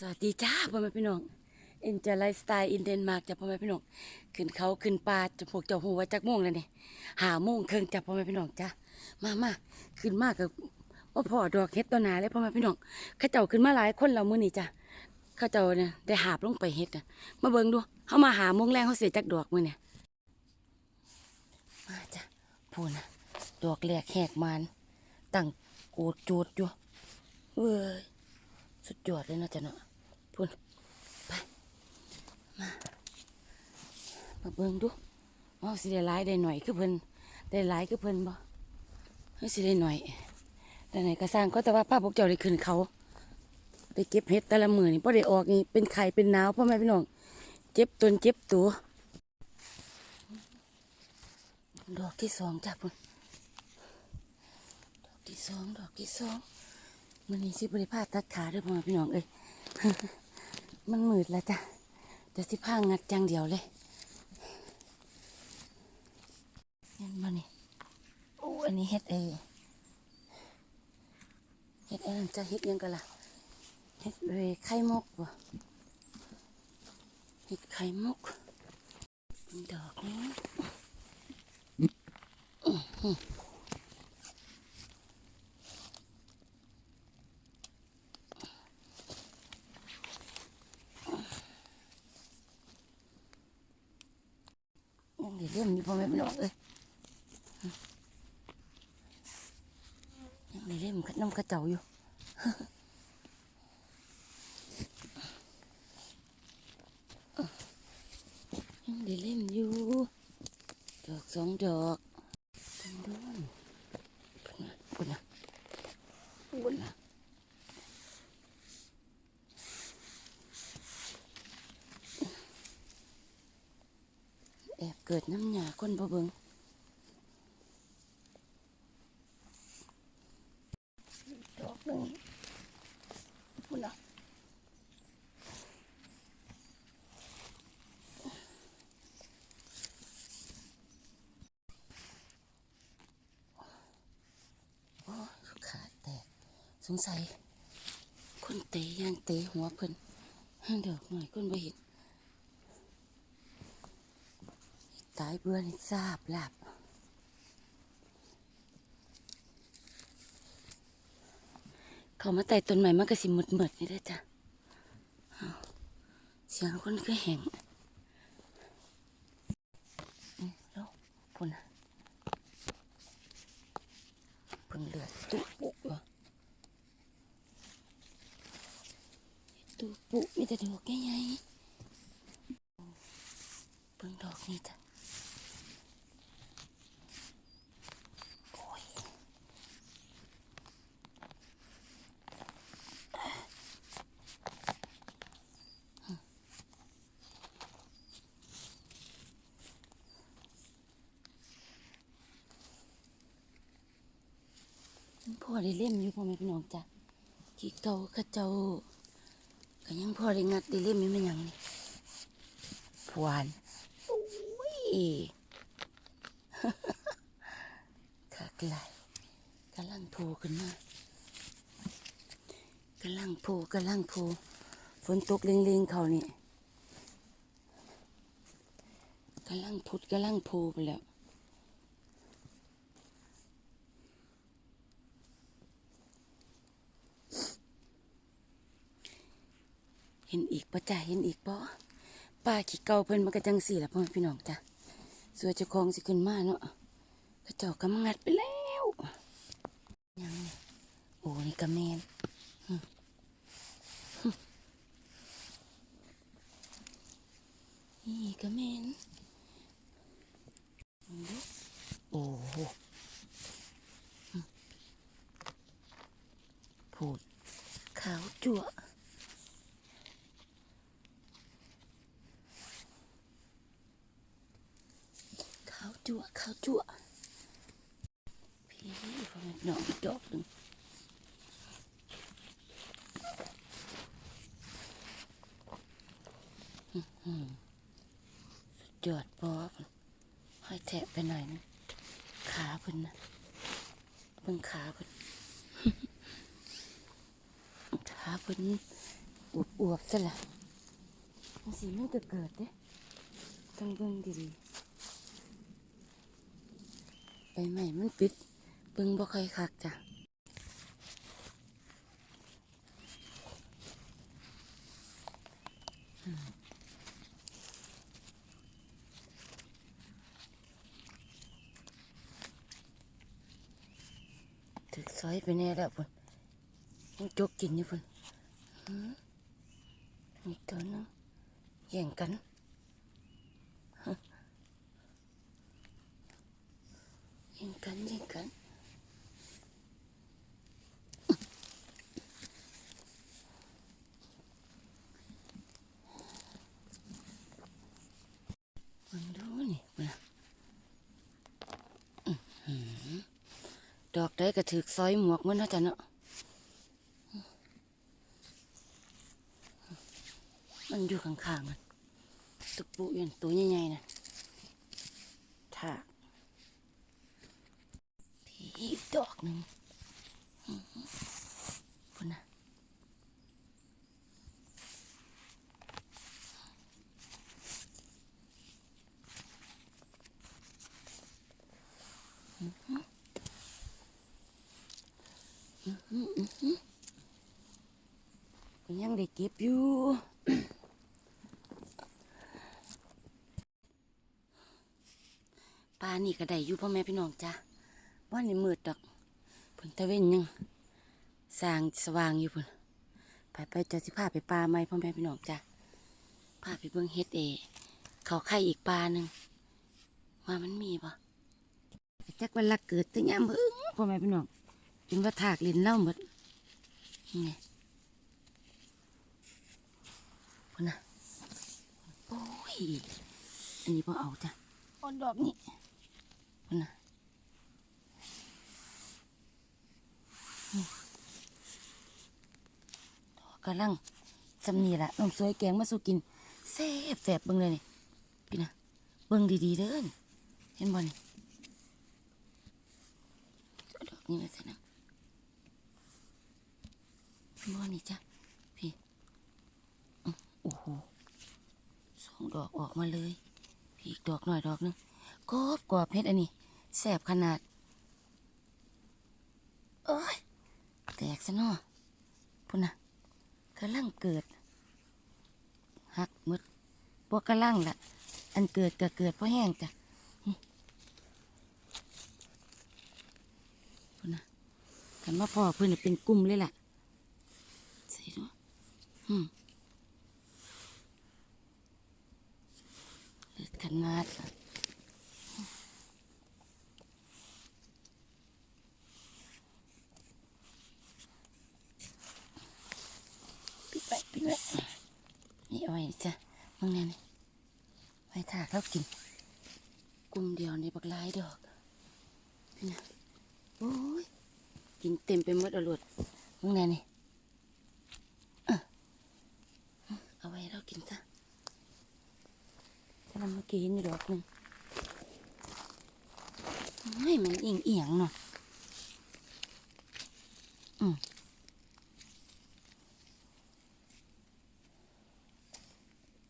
สวัสดีจ้าพ่อแม่พี่น้องเอ็นจ y ไลฟ์สไตล์อินเดนมาร์กจ้าพ่อแม่พี่น้องขึ้นเขาขึ้นป่าจะพวกเจ้าหัวจักโมงเลยนี่หาโมงเครึ่งจ้าพ่อแม่พี่น้องจ้ามามาขึ้นมากกับว่าพ่อดอกเฮ็ดตัวหนาเลยพ่อแม่พี่น้องข้าเจ้าขึ้นมาหลายคนแล้วมื้อนี้จ้าข้าเจ้าเนี่ยได้หาบลงไปเฮ็ดน่ะมาเบิ่งดูเฮามาหาโมงแรงเฮาเสียจักดอกมื้อเนี่ยมาจ้าพูดนะดอกแรกแหกมันตั้งโกดโจดอยู่เว้ย สุดยอดเลยนะจ๊ะเนาะพุ่นไป มา มาเบิ่งดูอ๋อสิได้หลายได้หน่อยคือเพิ่นได้หลายคือเพิ่นบ่เฮ้สิได้หน่อยแต่ไหนก็สร้างก็แต่ว่าป้าพวกเจ้าได้ขึ้นเขาได้เก็บเห็ดแต่ละมือนี่พอได้ออกนี่เป็นไข่เป็นหนาวพ่อแม่พี่น้องเจ็บตนเจ็บตัวดอกที่สองจ้ะพุ่นดอกที่สองดอกที่สอง มันนี้สิบริพาตัดขาด้วยพ่อพี่น้องเอ้ยมันมืดแล้วจ้ะแต่สิผ้างัดจังเดียวเลยเห็นบ่นี่โอ้อันนี้เฮ็ดเอเฮ็ดเอจะเฮ็ดยังกันล่ะเฮ็ดเอยไข่มุกบ่เฮ็ดไข่มุกดอกนี้ อื้อหือยังได้เล่มอยู่พ่อแม่พี่น้องเอ้ยยังได้เล่มกับน้ำกระเจ้าอยู่ ยังได้เล่มอยู่ดอกสองดอกเป็นด้วนปุ่นนะปุ่นนะแอบ เกิดน้ำหยาคนบ่เบิงดอกหนึ่งปุ่นนะโอ้ยขาแตก สงสัย คนเตะยางเตะหัวเพิ่นห้างดอกหน่อยคนบ่เห็น ตายเบื่อนี่ทราบหลับเขามาไต่ต้นไม้มันก็สิหมดหมดนี่ได้จ้ะเสียงคนก็แห้งนี่ล้วพุ่นเพิ่งเลือดตุปุกเหรอตุปุมีแต่ดอกใหญ่ๆเพิ่งดอกนี่จ้ะ โอ้ยพ่อได้เล่มอยู่ พ่อแม่พี่น้องจ้ะขี้เก่าข้าเจ้าก็ยังพอได้งัดได้เล่มอยู่มันยังนี่พวานโอ้ยขากไหลกำลังโผล่ขึ้นมากำลังโผล่กำลังโผล่ฝนตกเล็งๆเขานี่กำลังพุดกำลังโผล่ไปแล้ว เห็นอีกปะจ้ะเห็นอีกปะป้าขี้เก่าเพิ่นมันก็จังสี่ละพ่อแม่พี่น้องจ้ะส่วนเจ้าของสิขึ้นมาเนาะกระจ้ากำงัดไปแล้วยังโอ้นี่กระแมนหึหึนี่กระแมนโอ้โหผูดขาวจั่วขาว จั่วขาวจั่วพี่พ่อแม่น้องอีกดอกหนึ่งจอหือสุดยอดปอบห้อยแทะไปหน่อยนึงขาพิ่นนะเบิ่งขาพิ่นขาพิ่นอวบอวบๆซะละมันสีมันก็เกิดเด้ต้องเบิ่งดีๆ ใบใหม่มันปิดเบิ่งบ่ค่อยคักจ้ะอืมถึกซอยไปแน่แล้วพุ่นยังจกกินอยู่พุ่นอนี่ตัวนึงแย่งกันฮะแย่ง กันย่งกันมันดูนี่นะอื้อหือดอกได้ก็ถือซอยหมวกมันเนาะจ้ะเนาะมันอยู่ข้างๆมันตุกปุยันตัวใหญ่ๆนะถาก อีกดอกหนึ่งอื้อหือพุ่นนะยังได้เก็บอยู่ปลานี่ก็ได้อยู่พ่อแม่พี่น้องจ้ะ ว่านี่มืดดอกพุ่นตะเว้นยังสร้างสว่างอยู่พุ่นไปไปจะสิพาไปปลาไหมพ่อแม่พี่น้องจ้ะพาไปเบิ่งเฮ็ดเอเขาไข่อีกปลาหนึ่งว่ามันมีปะจักเวลาเกิดแตั้งยามเบิ่งพ่อแม่พี่น้องจนว่าถากเล่นเหล่าหมดนี่ไงพุ่นนะโอ้ยอันนี้พอเอาจ้ะเอ่อนดอกนี่พุ่นนะนี่ดอ กำลังจำนี่ละน้องสวยแกงมาสู่กินแซ่บแซ่บเบิ่งเลยนี่พี่นะเบิ่งดีๆเด้อนี่เห็นบ่นี่ดอกนี้มาใส่น้ำเห็นบ่นี่จ้ะพี่โอ้โหสองดอกออกมาเลยพี่อีกดอกหน่อยดอกหนึงกรอบกรอบเพชรอันนี้แซ่บขนาดโอ้ยแตกซะเนาะพุ่นนะ กำลังเกิดหักหมดพวกกำลังละอันเกิดก็เกิดเพราะแห้งจ้ะนี่พุ่นะกันว่าพ่อเพื่อนเป็นกลุ่มเลยล่ะใส่ดูอืมเลือดขนาดละปิดไปปิดไว้นี่เอาไว้จ้ะมึงเนี่ยนี่ไว้ถากแล้วกินกลุ่มเดียวในบักหลายดอก นี่นะโอ้ยกินเต็มไปหมดอาหลดมึงแน่นี่เอาไว้เรากินซะถ้าเราเมื่อกี้เห็นอยู่ดอกหนึ่งเฮ้ยมันเอียงเอียงเนาะอืม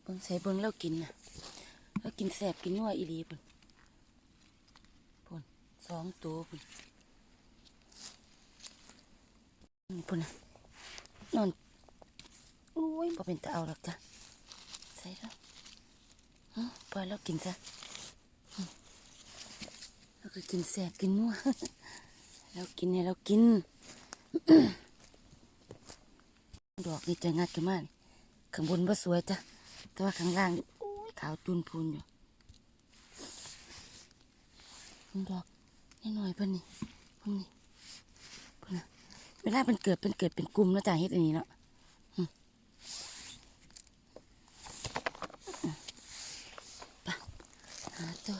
เบิ่งใส่เบิ่งแล้วกินน่ะแล้วกินแสบกินนัวอีหลีปุ่น สองตัวพุ่นนี่พุ่นนะนอนโอ้ยบ่เป็นตาเอาหรอกจ้ะใส่แล้วอื้อปล่อยแล้วกินซะอื้อแล้วก็กินแสบกินนัวแล้วกินให้เรากิน ดอกนี่จะงัดกันมากข้างบนบ่สวยจ้ะแต่ว่าข้างล่างนี่โอ้ยขาวจุนพูนอยู่ดอก นี่หน่อยเพิ่นนี่เพิ่นนี่เพิ่นนะเวลาเป็นเกิดเป็นเกิดเป็นกลุ่มเนาะจ้าเฮ็ดอันนี้เนาะไปหาตัว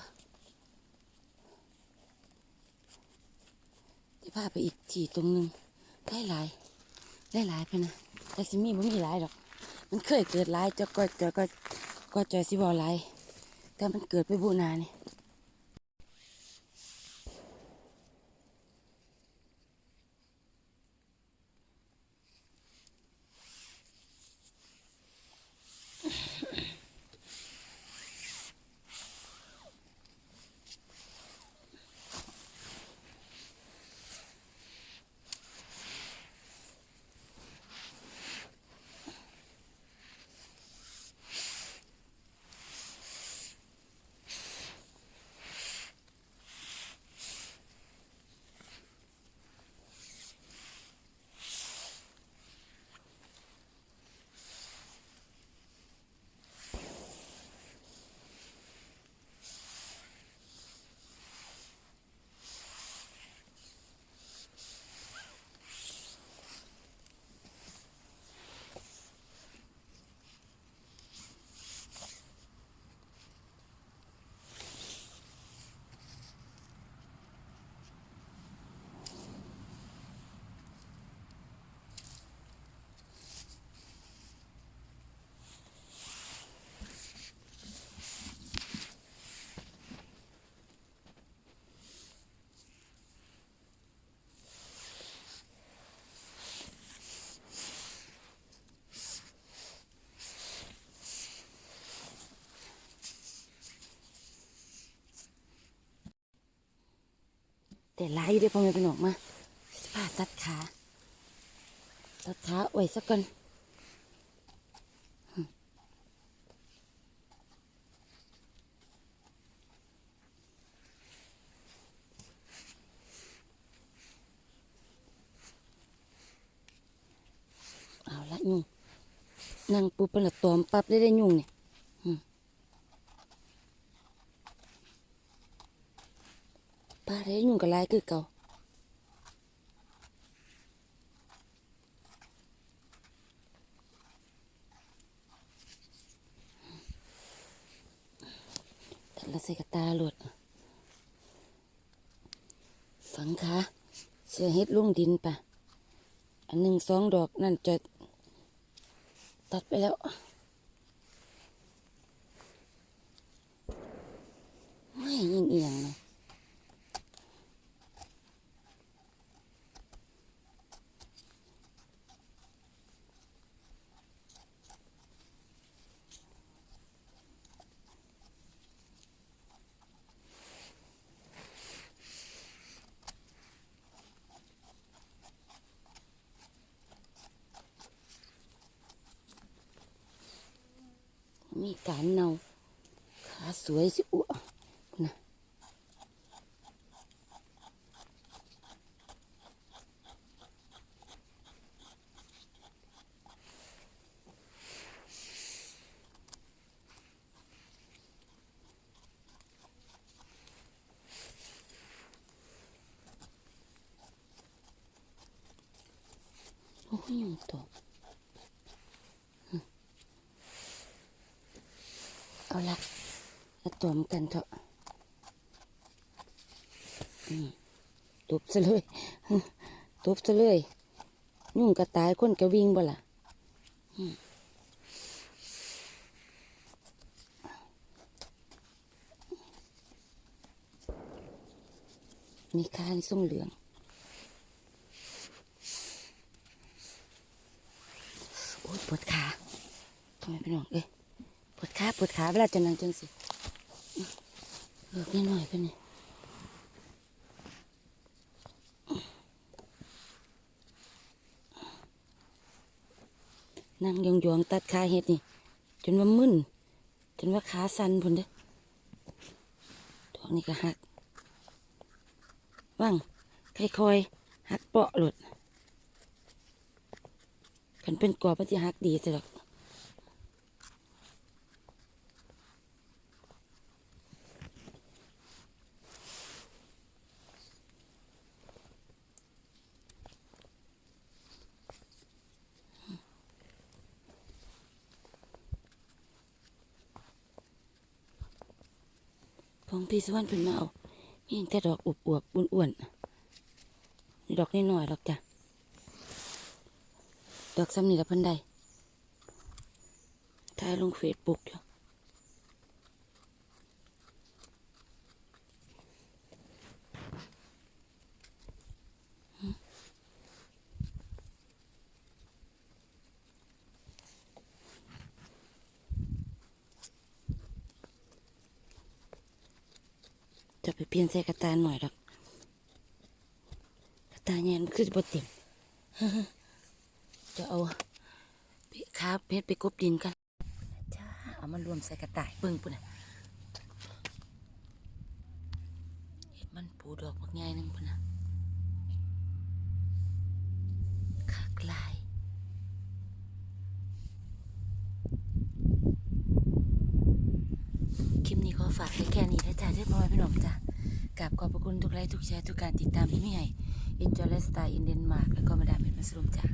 จะพาไปอีกที่ตรงนึงได้หลายได้หลายไปนะแต่สิมีบ่มีหลายดอก มันเคยเกิดหลายเจ้าก็เจ้าก็ก็เจอสิบ่หลายแต่มันเกิดไปบูนานี่ แต่หลายอยู่เด้อพ่อแม่พี่น้องมาสิพาตัดขาตัดขาไว้สักก่อนเอาละยุงนั่งปุ๊บเป็นละตอมปั๊บได้ได้ยุงเนี่ยอืม ป้าได้ยุงกับลายคือเก่าตัดละใส่กระตาหลุดฝังขาเสือเฮ็ดลุ่งดินปะอันหนึ่งสองดอกนั่นจะตัดไปแล้วไม่ยิ่งเอียงเนาะ มีการเนาขาสวยสิอ้วนะโอ้ยยุงตกอืม เอาละมาตอมกันเถอะอืมตบซะเลยตบซะเลย ยุ่งกระตายคนกระวิ่งบ่ล่ะอืมมีคานส่งเหลือง โอ้ยปวดขาทำไมเป็นหนองเอ้ย ปวดขาปวดขาเวลาจะนั่งจังสิเลิกนิดหน่อยไปนี่นั่งยองๆตัดขาเห็ดนี่ จนว่ามึนจนว่าขาสั่นพุ่นเด้อดอกนี้ก็หักว่างค่อยๆหักเปาะหลุดขันเป็นกรอบมันจะหักดีสิหรอก พงพี่สวรรค์เป็นมาเอามีแต่ดอกอวบๆอ้วนๆดอกน้อยๆดอกจ้ะดอกซ้ำนี่ละเพิ่นได้ถ่ายลงเฟซบุ๊กอยู่จะไปเปลี่ ยนใส่กระตาหน่อยดอกกระตาแยนมันคือบ่เต็มจะเอาไปคาเพชรไปกบดินกันจ้าเอามารวมใส่กระต่ายเบิ่งปุ่นน่ะเห็ดมันปูดอกบักใหญ่หนึงปุ่นนะคักลายคลิปนี้ขอฝากไว้แค่นี้นะจ๊ะเรียบร้อยพี่น้องจ้ะ กับขอบพระคุณทุกไลค์ทุกแชร์ทุกการติดตามที่มีให้ Enjoy Lifestyle in Denmark แล้วก็มาดามเป็นมัสรุมจ้า